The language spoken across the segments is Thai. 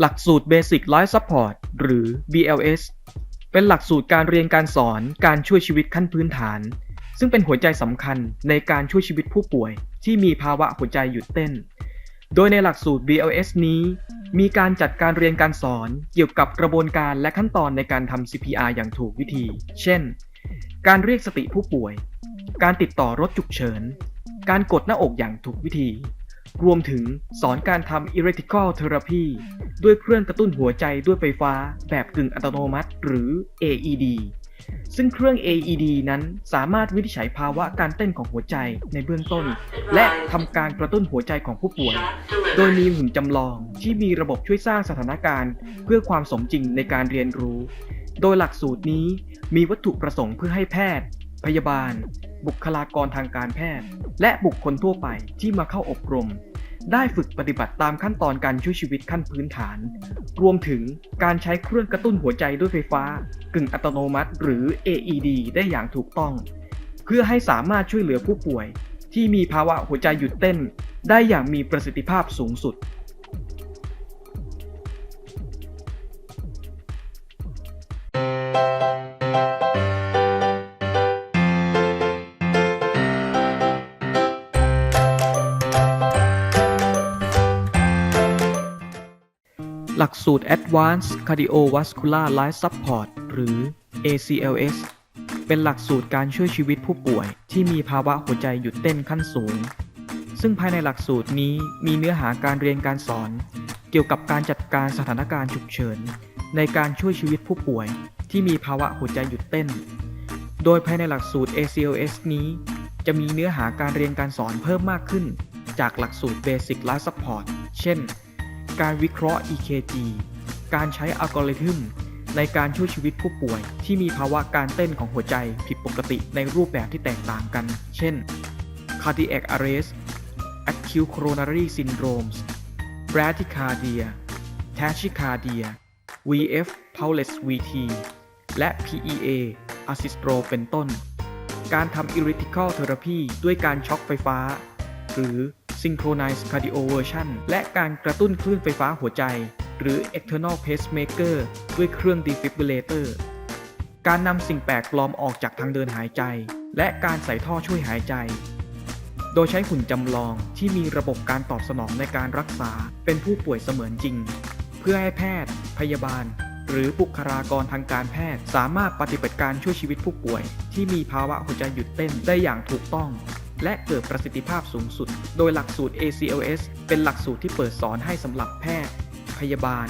หลักสูตร Basic Life Support หรือ BLS เป็นหลักสูตรการเรียนการสอนการช่วยชีวิตขั้นพื้นฐาน ซึ่งเป็นหัวใจสำคัญในการช่วยชีวิตผู้ป่วย ที่มีภาวะหัวใจหยุดเต้น โดยในหลักสูตร BLS นี้ มีการจัดการเรียนการสอนเกี่ยวกับกระบวนการและขั้นตอนในการทำ CPR อย่างถูกวิธี เช่น การเรียกสติผู้ป่วย การติดต่อรถฉุกเฉิน การกดหน้าอกอย่างถูกวิธี รวมถึงสอนการทำ electrical therapy ด้วยเครื่องกระตุ้นหัวใจด้วยไฟฟ้าแบบกึ่งอัตโนมัติ หรือ AED ซึ่งเครื่อง AED นั้นสามารถวินิจฉัยภาวะการเต้นของหัวใจในเบื้องต้น และทำการกระตุ้นหัวใจของผู้ป่วย โดยมีหุ่นจำลองที่มีระบบช่วยสร้างสถานการณ์ เพื่อความสมจริงในการเรียนรู้ โดยหลักสูตรนี้มีวัตถุประสงค์เพื่อให้แพทย์ พยาบาล บุคลากรทางการแพทย์ และบุคคลทั่วไปที่มาเข้าอบรม ได้ฝึกปฏิบัติตามขั้นตอนการช่วยชีวิตขั้นพื้นฐาน รวมถึงการใช้เครื่องกระตุ้นหัวใจด้วยไฟฟ้ากึ่งอัตโนมัติ หรือ AED ได้อย่างถูกต้อง เพื่อให้สามารถช่วยเหลือผู้ป่วย ที่มีภาวะหัวใจหยุดเต้น ได้อย่างมีประสิทธิภาพสูงสุด หลักสูตร Advanced Cardiovascular Life Support หรือ ACLS เป็นหลักสูตรการช่วยชีวิตผู้ป่วยที่มีภาวะหัวใจหยุดเต้นขั้นสูง ซึ่งภายในหลักสูตรนี้มีเนื้อหาการเรียนการสอน เกี่ยวกับการจัดการสถานการณ์ฉุกเฉิน ในการช่วยชีวิตผู้ป่วยที่มีภาวะหัวใจหยุดเต้น โดยภายในหลักสูตร ACLS นี้จะมีเนื้อหาการเรียนการสอนเพิ่มมากขึ้น จากหลักสูตร Basic Life Support เช่น การวิเคราะห์ EKG การใช้อัลกอริทึมในการช่วยชีวิตผู้ป่วย ที่มีภาวะการเต้นของหัวใจผิดปกติในรูปแบบที่แตกต่างกัน เช่น cardiac arrest acute coronary syndromes bradycardia tachycardia VF pulse VT และ PEA assistro เป็นต้น การทำ electrical therapy ด้วยการช็อคไฟฟ้า หรือ synchronized cardioversion และการกระตุ้นคลื่นไฟฟ้าหัวใจ หรือ external pacemaker ด้วยเครื่อง defibrillator การนำสิ่งแปลกปลอมออกจากทางเดินหายใจ และการใส่ท่อช่วยหายใจ โดยใช้หุ่นจำลองที่มีระบบการตอบสนองในการรักษาเป็นผู้ป่วยเสมือนจริง เพื่อให้แพทย์ พยาบาล หรือบุคลากรทางการแพทย์ สามารถปฏิบัติการช่วยชีวิตผู้ป่วย ที่มีภาวะหัวใจหยุดเต้นได้อย่างถูกต้อง และเกิดประสิทธิภาพสูงสุด โดยหลักสูตร ACLS เป็นหลักสูตรที่เปิดสอนให้สำหรับแพทย์ พยาบาล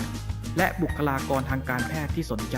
และบุคลากรทางการแพทย์ที่สนใจ